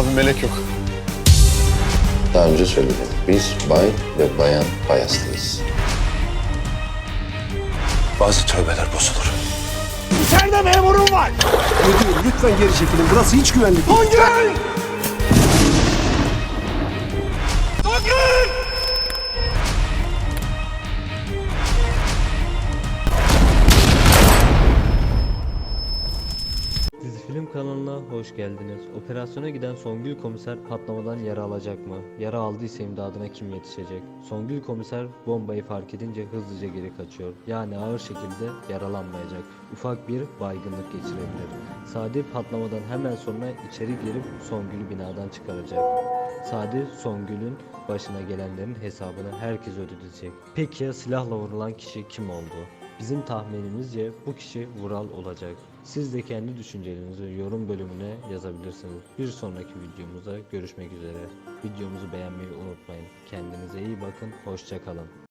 bir melek yok. Daha önce söyledim. Biz bay ve bayan Bayaslıyız. Bazı tövbeler bozulur. İçeride memurum var. Müdürüm lütfen geri çekilin. Burası hiç güvenli değil. Songül! Film kanalına hoş geldiniz. Operasyona giden Songül komiser patlamadan yara alacak mı? Yara aldıysa imdadına kim yetişecek? Songül komiser bombayı fark edince hızlıca geri kaçıyor. Yani ağır şekilde yaralanmayacak. Ufak bir baygınlık geçirebilir. Sadi patlamadan hemen sonra içeri girip Songül'ü binadan çıkaracak. Sadi Songül'ün başına gelenlerin hesabını herkes ödeyecek. Peki ya silahla vurulan kişi kim oldu? Bizim tahminimizce bu kişi Vural olacak. Siz de kendi düşüncelerinizi yorum bölümüne yazabilirsiniz. Bir sonraki videomuzda görüşmek üzere. Videomuzu beğenmeyi unutmayın. Kendinize iyi bakın. Hoşçakalın.